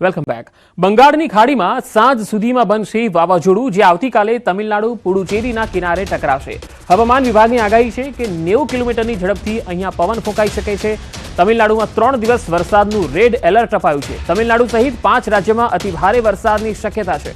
Welcome back બંગાળની ખાડીમાં સાંજ સુધીમાં બનશે વાવાઝોડું, જે આવતીકાલે તમિલનાડુ, પુડુચેરીના કિનારે ટકરાશે હવામાન વિભાગની આગાહી છે કે નેવું કિલોમીટરની ઝડપથી અહીંયા પવન ફૂંકાઈ શકે છે. તમિલનાડુમાં ત્રણ દિવસ વરસાદનું રેડ એલર્ટ અપાયું છે. તમિલનાડુ સહિત પાંચ રાજ્યમાં અતિ ભારે વરસાદની શક્યતા છે.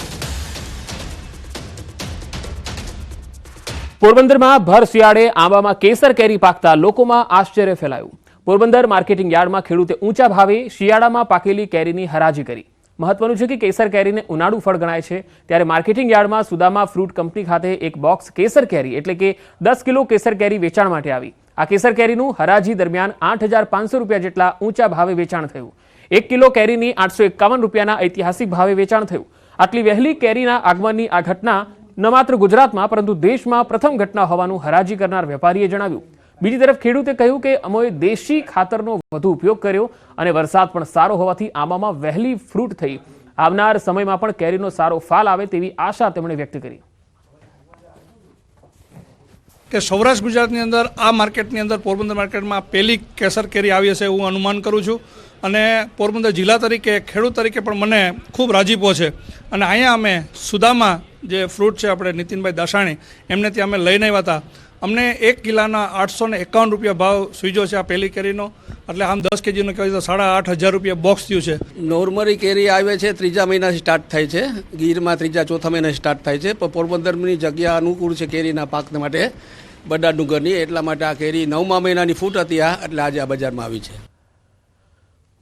પોરબંદરમાં ભર શિયાળે આંબામાં કેસર કેરી પાકતા લોકોમાં આશ્ચર્ય ફેલાયું. પોરબંદર માર્કેટિંગ યાર્ડમાં ખેડૂતે ઊંચા ભાવે શિયાળામાં પાકેલી કેરીની હરાજી કરી. મહત્વનું છે કે કેસર કેરીને ઉનાળુ ફળ ગણાય છે. ત્યારે માર્કેટિંગ યાર્ડમાં સુદામા ફ્રૂટ કંપની ખાતે એક બોક્સ કેસર કેરી એટલે કે દસ કિલો કેસર કેરી વેચાણ માટે આવી. આ કેસર કેરીનું હરાજી દરમિયાન આઠ હજાર પાંચસો રૂપિયા જેટલા ઊંચા ભાવે વેચાણ થયું. એક કિલો કેરીની આઠસો એકાવન રૂપિયાના ઐતિહાસિક ભાવે વેચાણ થયું. આટલી વહેલી કેરીના આગમનની આ ઘટના ન માત્ર ગુજરાતમાં, પરંતુ દેશમાં પ્રથમ ઘટના હોવાનું હરાજી કરનાર વેપારીએ જણાવ્યું. બીજી તરફ ખેડૂતે કહ્યું કે અમોએ દેશી ખાતરનો વધુ ઉપયોગ કર્યો અને વરસાદ પણ સારો હોવાથી આંબામાં વહેલી ફ્રૂટ થઈ. આવનાર સમયમાં પણ કેરીનો સારો ફાલ આવે તેવી આશા તેમણે વ્યક્ત કરી. કે સૌરાષ્ટ્ર ગુજરાતની અંદર આ માર્કેટની અંદર પોરબંદર માર્કેટમાં પહેલી કેસર કેરી આવી હશે હું અનુમાન કરું છું. અને પોરબંદર જિલ્લા તરીકે, ખેડૂત તરીકે પણ મને ખૂબ રાજીપો છે. અને અહીંયા અમે સુદામા જે ફ્રૂટ છે આપણે નીતિનભાઈ દાસાણી, એમને ત્યાં અમે લઈને આવ્યા હતા. અમને એક કિલાના આઠસો ને એકાવન રૂપિયા ભાવ સુઈજો છે આ પહેલી કેરીનો. એટલે આમ દસ કેજીનો કહેવાય તો સાડા આઠ હજાર રૂપિયા બોક્સ થયું છે. નોર્મલી કેરી આવે છે, ત્રીજા મહિનાથી સ્ટાર્ટ થાય છે. ગીરમાં ત્રીજા, ચોથા મહિના સ્ટાર્ટ થાય છે. પણ પોરબંદરની જગ્યા અનુકૂળ છે કેરીના પાક માટે. બડા ડુંગરની એટલા માટે આ કેરી નવમા મહિનાની ફૂટ હતી આ, એટલે આજે આ બજારમાં આવી છે.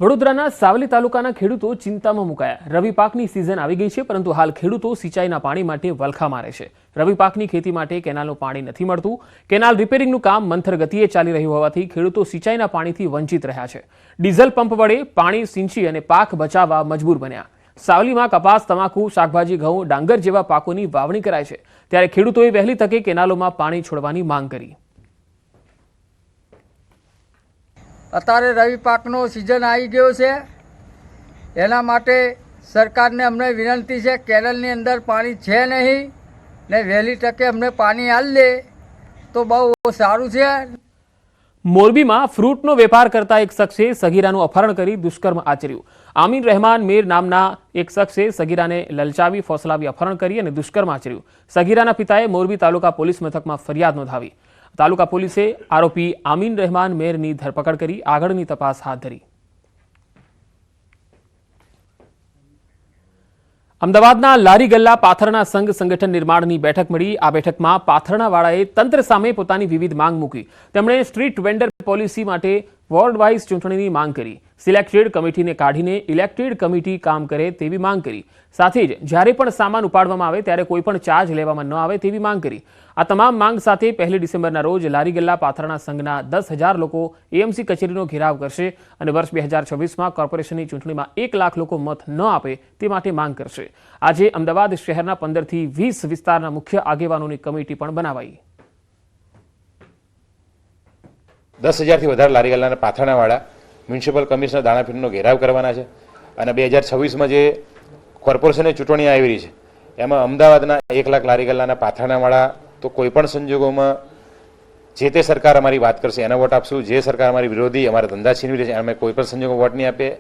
વડોદરાના સાવલી તાલુકાના ખેડૂતો ચિંતામાં મુકાયા. રવિ પાકની સિઝન આવી ગઈ છે, પરંતુ હાલ ખેડૂતો સિંચાઈના પાણી માટે વલખા મારે છે. રવિ પાકની ખેતી માટે કેનાલનું પાણી નથી મળતું. કેનાલ રિપેરિંગનું કામ મંથર ગતિએ ચાલી રહ્યું હોવાથી ખેડૂતો સિંચાઈના પાણીથી વંચિત રહ્યા છે. ડીઝલ પંપ વડે પાણી સિંચી અને પાક બચાવવા મજબૂર બન્યા. સાવલીમાં કપાસ, તમાકુ, શાકભાજી, ઘઉં, ડાંગર જેવા પાકોની વાવણી કરાય છે. ત્યારે ખેડૂતોએ વહેલી તકે કેનાલોમાં પાણી છોડવાની માંગ કરી. અત્યારે રવિ પાકનો સિઝન આવી ગયો છે. એના માટે સરકારને અમને વિનંતી છે કેરલની અંદર પાણી છે નહીં ને વહેલી તકે અમને પાણી આલ લે તો બહુ સારું છે. મોરબીમાં ફ્રૂટનો વેપાર કરતા એક શખ્સે સગીરાનું અપહરણ કરી દુષ્કર્મ આચર્યું. આમીન રહેમાન મીર નામના એક શખ્સે સગીરાને લલચાવી, ફોસલાવી, અપહરણ કરી અને દુષ્કર્મ આચર્યું. સગીરાના પિતાએ મોરબી તાલુકા પોલીસ મથકમાં ફરિયાદ નોંધાવી. તાલુકા પોલીસે આરોપી આમીન રહેમાન મેરની ધરપકડ કરી, આગળની તપાસ હાથ ધરી. અમદાવાદના લારી ગલ્લા પાથરણા સંઘ સંગઠન નિર્માણની બેઠક મળી. આ બેઠકમાં પાથરણાવાળાએ તંત્ર સામે પોતાની વિવિધ માંગ મૂકી. તેમણે સ્ટ્રીટ વેન્ડર પોલિસી માટે વોર્ડ વાઇઝ ચૂંટણીની માંગ કરી. સિલેક્ટેડ કમિટીને કાઢીને ઇલેક્ટેડ કમિટી કામ કરે તેવી માંગ કરી. સાથે જ જ્યારે પણ સામાન ઉપાડવામાં આવે ત્યારે કોઈ પણ ચાર્જ લેવામાં ન આવે તેવી માંગ કરી. આ તમામ માંગ સાથે પહેલી ડિસેમ્બરના રોજ લારી ગલ્લા પાથરણા સંઘના દસ હજાર લોકો એએમસી કચેરીનો ઘેરાવ કરશે અને વર્ષ બે હજાર છવ્વીસમાં કોર્પોરેશનની ચૂંટણીમાં એક લાખ લોકો મત ન આપે તે માટે માંગ કરશે. આજે અમદાવાદ શહેરના પંદરથી વીસ વિસ્તારના મુખ્ય આગેવાનોની કમિટી પણ બનાવાઈ. દસ હજારથી વધારે લારી ગલ્લાના પાથરણાવાળા મ્યુનિસિપલ કમિશનર દાણાપીઠનો ઘેરાવ કરવાના છે અને બે હજાર છવ્વીસમાં જે કોર્પોરેશનની ચૂંટણી આવી રહી છે, એમાં અમદાવાદના એક લાખ લારી ગલ્લાના પાથરણાવાળા તો કોઈપણ સંજોગોમાં જે તે સરકાર અમારી વાત કરશે, એના વોટ આપશું. જે સરકાર અમારી વિરોધી, અમારા ધંધા છીનવી છે, અમે કોઈ પણ સંજોગો વોટ નહીં આપીએ.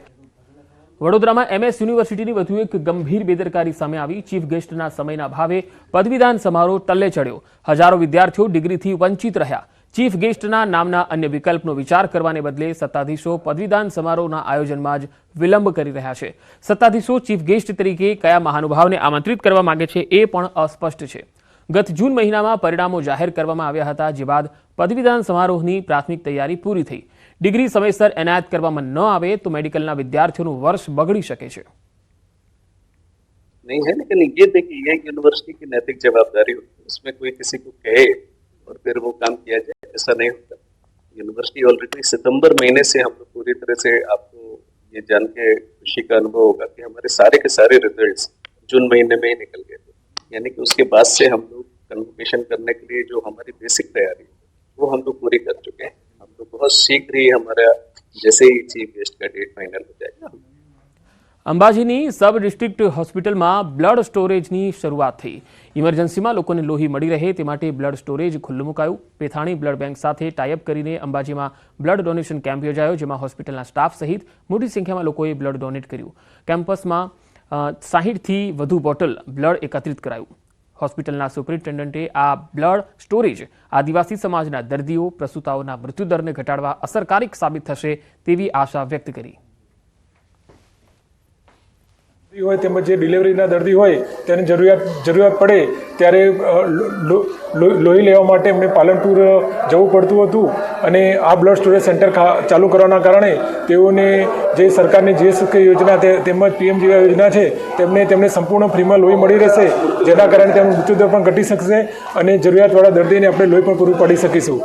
વડોદરામાં એમએસ યુનિવર્સિટીની વધુ એક ગંભીર બેદરકારી સામે આવી. ચીફ ગેસ્ટના સમયના ભાવે પદવીદાન સમારોહ ટલ્લે ચડ્યો. હજારો વિદ્યાર્થીઓ ડિગ્રીથી વંચિત રહ્યા. ચીફ ગેસ્ટના નામના અન્ય વિકલ્પનો વિચાર કરવાને બદલે સત્તાધીશો પદવીદાન સમારોહના આયોજનમાં જ વિલંબ કરી રહ્યા છે સત્તાધીશો ચીફ ગેસ્ટ તરીકે કયા મહાનુભાવને આમંત્રિત કરવા માંગે છે એ પણ અસ્પષ્ટ છે ગત જૂન મહિનામાં પરિણામો જાહેર કરવામાં આવ્યા હતા જે બાદ પદવીદાન સમારોહની પ્રાથમિક તૈયારી પૂરી થઈ ડિગ્રી સમયસર એનાયત કરવામાં ન આવે તો મેડિકલના વિદ્યાર્થીઓનું વર્ષ બગડી શકે છે नहीं है लेकिन ये देखिए ये यूनिवर्सिटी की नैतिक जवाबदारी होती है उसमें कोई किसी को कहे और फिर वो काम किया जाए ऐसा नहीं होता यूनिवर्सिटी ऑलरेडी सितंबर महीने से हम लोग पूरी तरह से आपको ये जान के खुशी का अनुभव होगा कि हमारे सारे के सारे रिजल्ट्स जून महीने में ही निकल गए थे यानी कि उसके बाद से हम लोग कन्वोकेशन करने के लिए जो हमारी बेसिक तैयारी है वो हम लोग पूरी कर चुके हैं हम लोग बहुत शीघ्र ही हमारा जैसे ही चीफ गेस्ट का डेट फाइनल हो जाएगा हम અંબાજીની સબ ડિસ્ટ્રિક્ટ હોસ્પિટલમાં બ્લડ સ્ટોરેજની શરૂઆત થઈ ઇમરજન્સીમાં લોકોને લોહી મળી રહે તે માટે બ્લડ સ્ટોરેજ ખુલ્લું મુકાયું. પેથાણી બ્લડ બેંક સાથે ટાઈઅપ કરીને અંબાજીમાં બ્લડ ડોનેશન કેમ્પ યોજાયો, જેમાં હોસ્પિટલના સ્ટાફ સહિત મોટી સંખ્યામાં લોકોએ બ્લડ ડોનેટ કર્યું. કેમ્પસમાં સાહીઠથી વધુ બોટલ બ્લડ એકત્રિત કરાયું. હોસ્પિટલના સુપરિન્ટેન્ડન્ટે આ બ્લડ સ્ટોરેજ આદિવાસી સમાજના દર્દીઓ, પ્રસૂતાઓના મૃત્યુદરને ઘટાડવા અસરકારક સાબિત થશે તેવી આશા વ્યક્ત કરી. હોય તેમજ જે ડિલિવરીના દર્દી હોય તેને જરૂરિયાત જરૂરિયાત પડે ત્યારે લોહી લેવા માટે એમને પાલનપુર જવું પડતું હતું અને આ બ્લડ સ્ટોરેજ સેન્ટર ચાલુ કરવાના કારણે તેઓને જે સરકારની જે સુખ યોજના તેમજ પીએમ જેવા યોજના છે, તેમને તેમને સંપૂર્ણ ફ્રીમાં લોહી મળી રહેશે, જેના કારણે તેમનું મૃત્યુદર પણ ઘટી શકશે અને જરૂરિયાતવાળા દર્દીને આપણે લોહી પણ પૂરું પાડી શકીશું.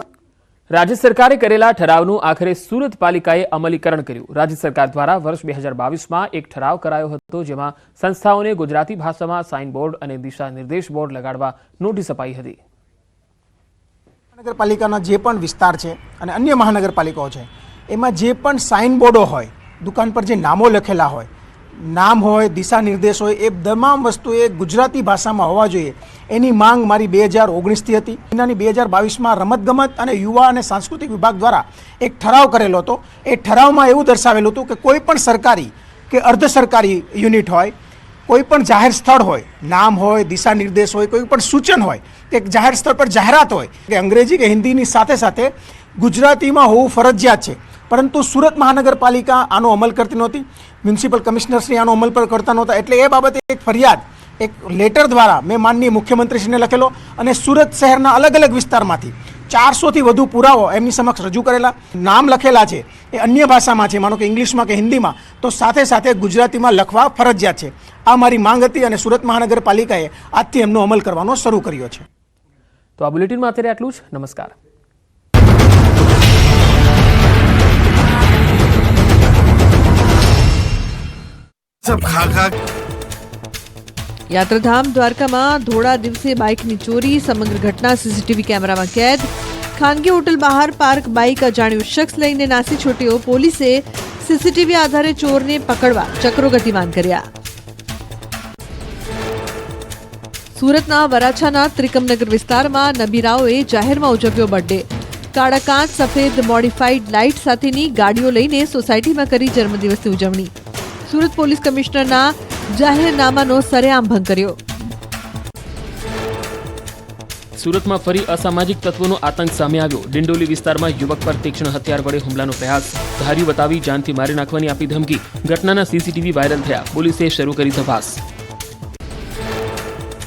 રાજ્ય સરકારે કરેલા ઠરાવનું આખરે સુરત પાલિકાએ અમલીકરણ કર્યું. રાજ્ય સરકાર દ્વારા વર્ષ બે હજાર બાવીસમાં એક ઠરાવ કરાયો હતો, જેમાં સંસ્થાઓને ગુજરાતી ભાષામાં સાઇન બોર્ડ અને દિશા નિર્દેશ બોર્ડ લગાડવા નોટિસ અપાઈ હતી. મહાનગરપાલિકાના જે પણ વિસ્તાર છે અને અન્ય મહાનગરપાલિકાઓ છે, એમાં જે પણ સાઇન બોર્ડો હોય, દુકાન પર જે નામો લખેલા હોય નામ હોય દિશા નિર્દેશ હોય, એ તમામ વસ્તુ એ ગુજરાતી ભાષામાં હોવા જોઈએ. એની માંગ મારી બે હજાર ઓગણીસથી હતી. મહિનાની બે હજાર બાવીસમાં રમતગમત અને યુવા અને સાંસ્કૃતિક વિભાગ દ્વારા એક ઠરાવ કરેલો હતો. એ ઠરાવમાં એવું દર્શાવેલું હતું કે કોઈ પણ સરકારી કે અર્ધ સરકારી યુનિટ હોય, કોઈ પણ જાહેર સ્થળ હોય, નામ હોય દિશા નિર્દેશ હોય, કોઈ પણ સૂચન હોય, કે જાહેર સ્થળ પર જાહેરાત હોય, કે અંગ્રેજી કે હિન્દીની સાથે સાથે ગુજરાતીમાં હોવું ફરજિયાત છે. પરંતુ સુરત મહાનગરપાલિકા આનો અમલ કરતી નહોતી. મ્યુનિસિપલ કમિશનરશ્રી આનો અમલ પર કરતા નહોતા. એટલે એ બાબતે એક ફરિયાદ, એક લેટર દ્વારા મેં માનનીય મુખ્યમંત્રીશ્રીને લખેલો અને સુરત શહેરના અલગ અલગ વિસ્તારમાંથી ચારસોથી વધુ પુરાવો એમની સમક્ષ રજૂ કરેલા. નામ લખેલા છે, એ અન્ય ભાષામાં છે, માનો કે ઇંગ્લિશમાં કે હિન્દીમાં, તો સાથે સાથે ગુજરાતીમાં લખવા ફરજિયાત છે. આ મારી માંગ હતી અને સુરત મહાનગરપાલિકાએ આજથી એમનો અમલ કરવાનો શરૂ કર્યો છે. તો આ બુલેટિનમાં અત્યારે આટલું જ. નમસ્કાર. યાત્રાધામ દ્વારકામાં ધોળા દિવસે બાઇકની ચોરી સમગ્ર ઘટના સીસીટીવી કેમેરામાં કેદ ખાનગી હોટલ બહાર પાર્ક બાઇક અજાણ્યું શખ્સ લઈને નાસી છૂટ્યો પોલીસે સીસીટીવી આધારે ચોરને પકડવા ચક્રો ગતિમાન કર્યા સુરતના વરાછાના ત્રિકમનગર વિસ્તારમાં નબીરાઓએ જાહેરમાં ઉજવ્યો બર્થડે કાળા કાચ સફેદ મોડિફાઈડ લાઇટ સાથેની ગાડીઓ લઈને સોસાયટીમાં કરી જન્મદિવસની ઉજવણી સુરત પોલીસ કમિશનરના જાહેરનામાનો સરેઆમ ભંગ કર્યો. સુરતમાં ફરી અસામાજિક તત્વોનો આતંક સામે આવ્યો. ડિંડોલી વિસ્તારમાં યુવક પર તીક્ષ્ણ હથિયાર વડે હુમલાનો પ્રયાસ. ધાર્યું બતાવી જાનથી મારી નાખવાની આપી ધમકી. ઘટનાના સીસીટીવી વાયરલ થયા. પોલીસે શરૂ કરી તપાસ.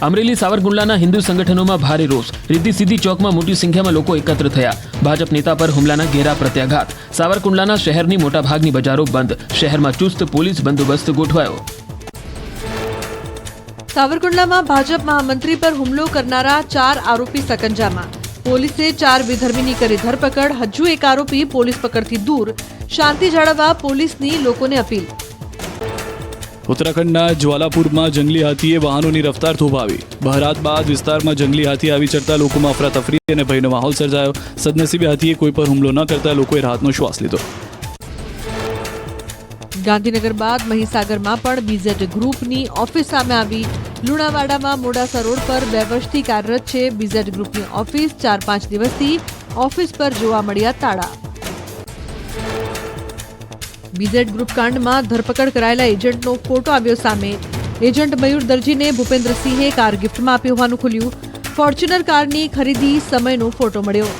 અમરેલી સાવરકુંડલાના હિન્દુ સંગઠનોમાં ભારે રોષ. રિદ્ધિ સિદ્ધિ ચોકમાં મોટી સંખ્યામાં લોકો એકત્ર થયા. ભાજપ નેતા પર હુમલાના ઘેરા પ્રત્યાઘાત. સાવરકુંડલાના શહેરની મોટાભાગની બજારો બંધ. શહેરમાં ચુસ્ત પોલીસ બંદોબસ્ત ગોઠવાયો. સાવરકુંડલામાં ભાજપ મહામંત્રી પર હુમલો કરનારા ચાર આરોપી સકંજામાં. પોલીસે ચાર વિધર્મીની કરી ધરપકડ. હજુ એક આરોપી પોલીસ પકડથી દૂર. શાંતિ જાળવવા પોલીસની લોકોને અપીલ. ઉત્તરાખંડના જ્વાલાપુરમાં જંગલી હાથીએ વાહનોની રફતાર થોભાવી. બહરાત બાદ વિસ્તારમાં જંગલી હાથી આવી ચડતા લોકોમાં અફરાતફરી અને ભયનો માહોલ સર્જાયો. સદનસીબે હાથીએ કોઈ પર હુમલો ન કરતા લોકોએ રાહતનો શ્વાસ લીધો. ગાંધીનગર બાદ મહીસાગરમાં પણ બીઝેડ ગ્રુપની ઓફિસ સામે આવી. લુણાવાડામાં મોડાસા રોડ પર બે વર્ષથી કાર્યરત છે. બીઝેડ ગ્રુપની ઓફિસ ચાર પાંચ દિવસથી ઓફિસ પર જોવા મળ્યા તાળા. બીઝેડ ગ્રુપ કાંડમાં ધરપકડ કરાયેલા એજન્ટનો ફોટો આવ્યો સામે. એજન્ટ મયુર દરજીને ભૂપેન્દ્રસિંહે કાર ગિફ્ટમાં આપી હોવાનું ખુલ્યું. ફોર્ચ્યુનર કારની ખરીદી સમયનો ફોટો મળ્યો.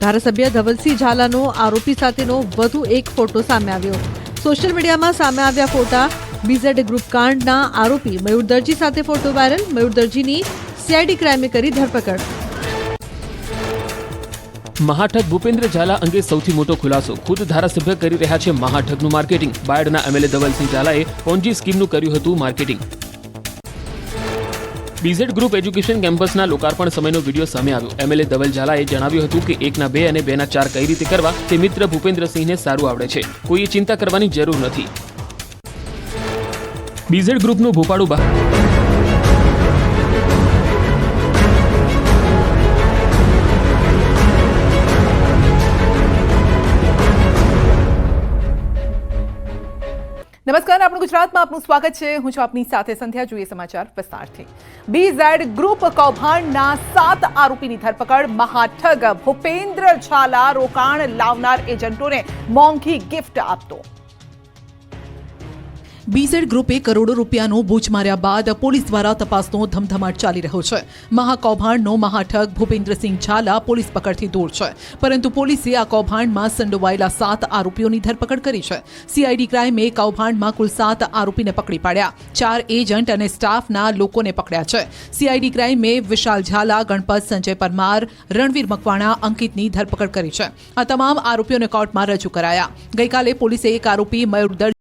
ધારાસભ્ય ધવલસિંહ ઝાલાનો આરોપી સાથેનો વધુ એક ફોટો સામે આવ્યો. સોશિયલ મીડિયામાં સામે આવ્યા ફોટા. બીઝેડ ગ્રુપ કાંડના આરોપી મયુર દરજી સાથે ફોટો વાયરલ. મયુર દરજીની સીઆઈડી ક્રાઇમે કરી ધરપકડ. મહાઠગ ભૂપેન્દ્ર ઝાલા અંગે સૌથી મોટો ખુલાસો ખુદ ધારાસભ્ય કરી રહ્યા છે મહાઠગનું માર્કેટિંગ. બાયડના એમએલએ ધવલસિંહ ઝાલાએ પોન્જી સ્કીમનું કર્યું હતું માર્કેટિંગ. બીઝેડ ગ્રુપ એજ્યુકેશન કેમ્પસના લોકાર્પણ સમયનો વીડિયો સામે આવ્યો. એમએલએ ધવલ ઝાલાએ જણાવ્યું હતું કે એકના બે અને બેના ચાર કઈ રીતે કરવા તે મિત્ર ભૂપેન્દ્રસિંહને સારું આવડે છે. કોઈએ ચિંતા કરવાની જરૂર નથી. બીઝેડ ગ્રુપનું ભોપાળું બહાર. નમસ્કાર, આપણું ગુજરાતમાં આપનું સ્વાગત છે. હું છું આપની સાથે સંધ્યા. જોઈએ સમાચાર વિસ્તારથી. બીઝેડ ગ્રુપ કૌભાંડના સાત આરોપીની ધરપકડ. મહાઠગ ભૂપેન્દ્ર ઝાલા રોકાણ લાવનાર એજન્ટોને મોંઘી ગિફ્ટ આપતો. બીઝેડ ગ્રુપે કરોડો રૂપિયાનો બૂચ માર્યા બાદ પોલીસ દ્વારા તપાસનો ધમધમાટ ચાલી રહ્યો છે. મહાકૌભાંડનો મહાઠગ ભૂપેન્દ્રસિંહ ઝાલા પોલીસ પકડથી દૂર છે. પરંતુ પોલીસે આ કૌભાંડમાં સંડોવાયેલા સાત આરોપીઓની ધરપકડ કરી છે. સીઆઈડી ક્રાઇમે કૌભાંડમાં કુલ સાત આરોપીને પકડી પાડ્યા. ચાર એજન્ટ અને સ્ટાફના લોકોને પકડ્યા છે. સીઆઈડી ક્રાઇમે વિશાલ ઝાલા, ગણપત સંજય પરમાર, રણવીર મકવાણા અંકિતની ધરપકડ કરી છે. આ તમામ આરોપીઓને કોર્ટમાં રજૂ કરાયા. ગઈકાલે પોલીસે એક આરોપી મયુર